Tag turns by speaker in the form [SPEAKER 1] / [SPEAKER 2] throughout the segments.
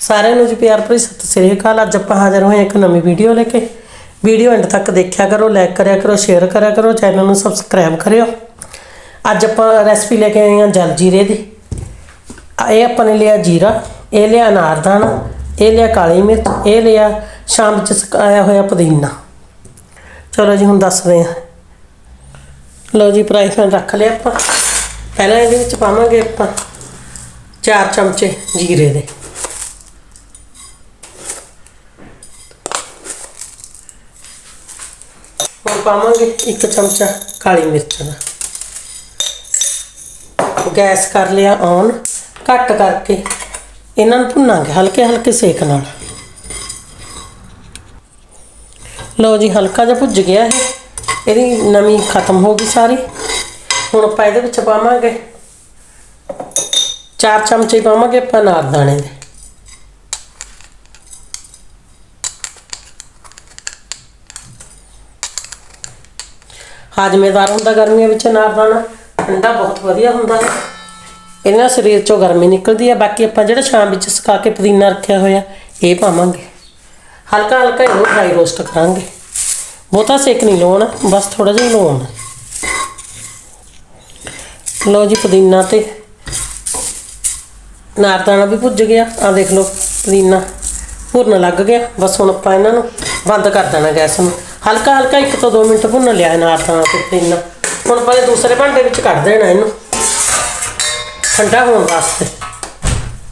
[SPEAKER 1] ਸਾਰਿਆਂ ਨੂੰ ਜੀ ਪਿਆਰ ਭਰੀ ਸਤਿ ਸ੍ਰੀ ਅਕਾਲ। ਅੱਜ ਆਪਾਂ ਹਾਜ਼ਰ ਹੋਏ ਹਾਂ ਇੱਕ ਨਵੀਂ ਵੀਡੀਓ ਲੈ ਕੇ। ਵੀਡੀਓ ਐਂਡ ਤੱਕ ਦੇਖਿਆ ਕਰੋ ਲਾਈਕ ਕਰਿਆ ਕਰੋ ਸ਼ੇਅਰ ਕਰਿਆ ਕਰੋ ਚੈਨਲ ਨੂੰ ਸਬਸਕ੍ਰਾਈਬ ਕਰਿਓ। ਅੱਜ ਆਪਾਂ ਰੈਸਪੀ ਲੈ ਕੇ ਆਏ ਹਾਂ ਜਲ ਜੀਰੇ ਦੀ। ਇਹ ਆਪਾਂ ਨੇ ਲਿਆ ਜੀਰਾ, ਇਹ ਲਿਆ ਅਨਾਰਦਾਨਾ ਇਹ ਲਿਆ ਕਾਲੀ ਮਿਰਚ, ਇਹ ਲਿਆ ਸ਼ਾਮ ਵਿੱਚ ਸੁਕਾਇਆ ਹੋਇਆ ਪੁਦੀਨਾ। ਚਲੋ ਜੀ, ਹੁਣ ਦੱਸਦੇ ਹਾਂ। ਲਓ ਜੀ ਫਰਾਈ ਪੈਨ ਰੱਖ ਲਿਆ ਆਪਾਂ। ਪਹਿਲਾਂ ਇਹਦੇ ਵਿੱਚ ਪਾਵਾਂਗੇ ਆਪਾਂ 4 ਚਮਚੇ ਜੀਰੇ ਦੇ। ਪਾਵਾਂਗੇ? ਇੱਕ ਚਮਚਾ ਕਾਲੀ ਮਿਰਚ ਦਾ। ਗੈਸ ਕਰ ਲਿਆ ਔਨ ਘੱਟ ਕਰਕੇ ਇਹਨਾਂ ਨੂੰ ਭੁੰਨਾਂਗੇ ਹਲਕੇ ਹਲਕੇ ਸੇਕ ਨਾਲ। ਲਓ ਜੀ, ਹਲਕਾ ਜਿਹਾ ਭੁੱਜ ਗਿਆ ਇਹ। ਇਹਦੀ ਨਮੀ ਖਤਮ ਹੋ ਗਈ ਸਾਰੀ। ਹੁਣ ਆਪਾਂ ਇਹਦੇ ਵਿੱਚ ਪਾਵਾਂਗੇ ਚਾਰ ਚਮਚੇ ਪਾਵਾਂਗੇ ਆਪਾਂ ਅਨਾਰ ਦਾਣੇ ਦੇ। ਹਾਜ਼ਮੇਦਾਰ ਹੁੰਦਾ ਗਰਮੀਆਂ ਵਿੱਚ ਨਾਰਦਾਣਾ ਠੰਡਾ ਬਹੁਤ ਵਧੀਆ ਹੁੰਦਾ ਹੈ। ਇਹਦੇ ਨਾਲ ਸਰੀਰ ਚੋਂ ਗਰਮੀ ਨਿਕਲਦੀ ਹੈ। ਬਾਕੀ ਆਪਾਂ ਜਿਹੜਾ ਸ਼ਾਮ ਵਿੱਚ ਸੁਕਾ ਕੇ ਪੁਦੀਨਾ ਰੱਖਿਆ ਹੋਇਆ, ਇਹ ਪਾਵਾਂਗੇ। ਹਲਕਾ ਹਲਕਾ ਇਹਨੂੰ ਫਰਾਈ ਰੋਸਟ ਕਰਾਂਗੇ। ਬਹੁਤਾ ਸੇਕ ਨਹੀਂ ਲਾਉਣਾ, ਬਸ ਥੋੜਾ ਜਿਹਾ ਹੀ ਲਾਉਣਾ। ਲਓ ਜੀ ਪੁਦੀਨਾ ਤੇ ਨਾਰਦਾਣਾ ਵੀ ਭੁੱਜ ਗਿਆ। ਆ ਦੇਖ ਲਓ, ਪੁਦੀਨਾ ਭੁੰਨ ਲੱਗ ਗਿਆ। ਬਸ ਹੁਣ ਆਪਾਂ ਇਹਨਾਂ ਨੂੰ ਬੰਦ ਕਰ ਦੇਣਾ ਗੈਸ ਨੂੰ। ਹਲਕਾ ਹਲਕਾ ਇੱਕ ਤੋਂ 2 ਮਿੰਟ ਭੁੰਨ ਲਿਆ ਨਾਰਦਾਣਾ ਤੇ ਪੁਦੀਨਾ ਹੁਣ ਆਪਾਂ ਇਹ ਦੂਸਰੇ ਭਾਂਡੇ ਵਿੱਚ ਕੱਢ ਦੇਣਾ ਇਹਨੂੰ। ਠੰਡਾ ਹੋਣ ਵਾਸਤੇ।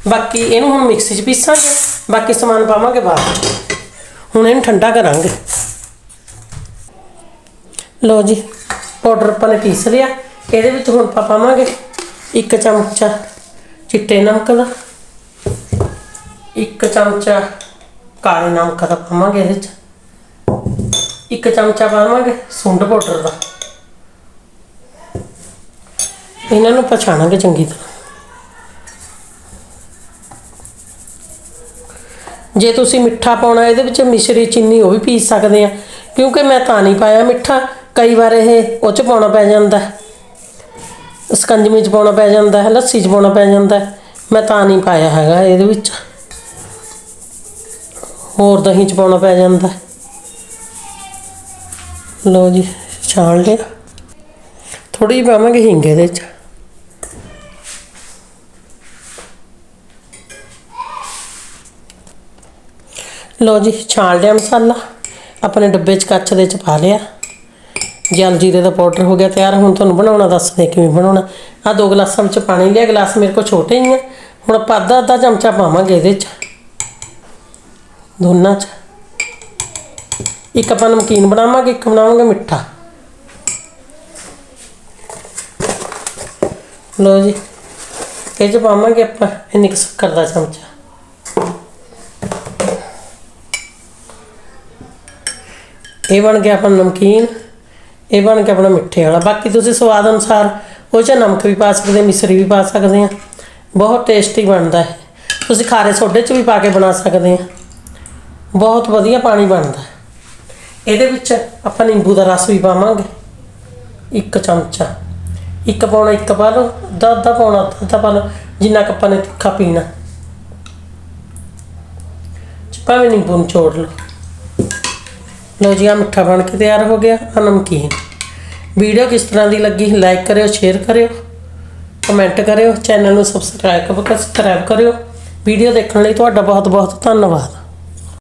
[SPEAKER 1] ਬਾਕੀ ਇਹਨੂੰ ਹੁਣ ਮਿਕਸੀ 'ਚ ਪੀਸਾਂਗੇ। ਬਾਕੀ ਸਮਾਨ ਪਾਵਾਂਗੇ ਬਾਅਦ ਹੁਣ ਇਹਨੂੰ ਠੰਡਾ ਕਰਾਂਗੇ। ਲਓ ਜੀ ਪਾਊਡਰ ਆਪਾਂ ਨੇ ਪੀਸ ਲਿਆ। ਇਹਦੇ ਵਿੱਚ ਹੁਣ ਆਪਾਂ ਪਾਵਾਂਗੇ ਇੱਕ ਚਮਚਾ ਚਿੱਟੇ ਨਮਕ ਦਾ। ਇੱਕ ਚਮਚਾ ਕਾਲੇ ਨਮਕ ਦਾ ਪਾਵਾਂਗੇ ਇਹਦੇ ਵਿੱਚ ਇੱਕ ਚਮਚਾ ਪਾਵਾਂਗੇ ਸੁੰਡ ਪਾਊਡਰ ਦਾ। ਇਹਨਾਂ ਨੂੰ ਪਛਾਣਾਂਗੇ ਚੰਗੀ ਤਰ੍ਹਾਂ। ਜੇ ਤੁਸੀਂ ਮਿੱਠਾ ਪਾਉਣਾ, ਇਹਦੇ ਵਿੱਚ ਮਿਸ਼ਰੀ ਚੀਨੀ ਉਹ ਵੀ ਪੀ ਸਕਦੇ ਆ, ਕਿਉਂਕਿ ਮੈਂ ਤਾਂ ਨਹੀਂ ਪਾਇਆ ਮਿੱਠਾ। ਕਈ ਵਾਰ ਇਹ ਉਹ ਚ ਪਾਉਣਾ ਪੈ ਜਾਂਦਾ ਸਕੰਜਮੀ ਚ ਪਾਉਣਾ ਪੈ ਜਾਂਦਾ ਹੈ, ਲੱਸੀ ਚ ਪਾਉਣਾ ਪੈ ਜਾਂਦਾ ਮੈਂ ਤਾਂ ਨਹੀਂ ਪਾਇਆ ਹੈਗਾ ਇਹਦੇ ਵਿੱਚ। ਹੋਰ ਦਹੀਂ ਚ ਪਾਉਣਾ ਪੈ ਜਾਂਦਾ ਲਓ ਜੀ ਛਾਣ ਲਿਆ ਥੋੜੀ ਜਿਹੀ ਪਾਵਾਂਗੇ ਹਿੰਗ ਇਹਦੇ ਚ। ਲਓ ਜੀ ਛਾਣ ਲਿਆ ਮਸਾਲਾ। ਆਪਣੇ ਡੱਬੇ 'ਚ ਕੱਚ ਦੇ 'ਚ ਪਾ ਲਿਆ। ਜਲ ਜੀਰੇ ਦਾ ਪਾਊਡਰ ਹੋ ਗਿਆ ਤਿਆਰ, ਹੁਣ ਤੁਹਾਨੂੰ ਬਣਾਉਣਾ ਦੱਸਦੇ ਕਿਵੇਂ ਬਣਾਉਣਾ। ਆ ਦੋ ਗਲਾਸਾਂ ਵਿੱਚ ਪਾਣੀ ਲਿਆ, ਗਲਾਸ ਮੇਰੇ ਕੋਲ ਛੋਟੇ ਹੀ ਆ। ਹੁਣ ਆਪਾਂ ਅੱਧਾ ਅੱਧਾ ਚਮਚਾ ਪਾਵਾਂਗੇ ਇਹਦੇ 'ਚ। ਦੋਨਾਂ 'ਚ। ਇੱਕ ਆਪਾਂ ਨਮਕੀਨ ਬਣਾਵਾਂਗੇ, ਇੱਕ ਬਣਾਵਾਂਗੇ ਮਿੱਠਾ। ਲਓ ਜੀ, ਇਹ 'ਚ ਪਾਵਾਂਗੇ ਆਪਾਂ ਇੰਨੀ ਕੁ ਸ਼ੱਕਰ ਦਾ ਚਮਚਾ। ਇਹ ਬਣ ਗਿਆ ਆਪਣਾ ਨਮਕੀਨ, ਇਹ ਬਣ ਗਿਆ ਆਪਣਾ ਮਿੱਠੇ ਵਾਲਾ। ਬਾਕੀ ਤੁਸੀਂ ਸਵਾਦ ਅਨੁਸਾਰ ਉਹ 'ਚ ਨਮਕ ਵੀ ਪਾ ਸਕਦੇ, ਮਿਸਰੀ ਵੀ ਪਾ ਸਕਦੇ ਆ। ਬਹੁਤ ਟੇਸਟੀ ਬਣਦਾ ਹੈ ਤੁਸੀਂ ਖਾਰੇ ਸੋਡੇ 'ਚ ਵੀ ਪਾ ਕੇ ਬਣਾ ਸਕਦੇ ਆ। ਬਹੁਤ ਵਧੀਆ ਪਾਣੀ ਬਣਦਾ। ਹੈ। ਇਹਦੇ ਵਿੱਚ ਆਪਾਂ ਨਿੰਬੂ ਦਾ ਰਸ ਵੀ ਪਾਵਾਂਗੇ। ਇੱਕ ਚਮਚਾ। ਇੱਕ ਪਾਉਣਾ ਇੱਕ ਪਾ ਲਓ ਅੱਧਾ ਅੱਧਾ ਪਾਉਣਾ ਅੱਧਾ ਅੱਧਾ ਪਾ ਲਓ ਜਿੰਨਾ ਕੁ ਆਪਾਂ ਨੇ ਤਿੱਖਾ ਪੀਣਾ। ਭਾਵੇਂ ਨਿੰਬੂ ਨੂੰ ਨਿਚੋੜ ਲਓ। ਲੋ ਜੀ ਆ ਮਿੱਠਾ ਬਣ ਕੇ ਤਿਆਰ ਹੋ ਗਿਆ ਆ ਨਮਕੀਨ। ਵੀਡੀਓ ਕਿਸ ਤਰ੍ਹਾਂ ਦੀ ਲੱਗੀ, ਲਾਈਕ ਕਰਿਓ, ਸ਼ੇਅਰ ਕਰਿਓ, ਕਮੈਂਟ ਕਰਿਓ, ਚੈਨਲ ਨੂੰ ਸਬਸਕ੍ਰਾਈਬ ਸਬਸਕ੍ਰਾਈਬ ਕਰਿਓ। ਵੀਡੀਓ ਦੇਖਣ ਲਈ ਤੁਹਾਡਾ ਬਹੁਤ ਬਹੁਤ ਧੰਨਵਾਦ।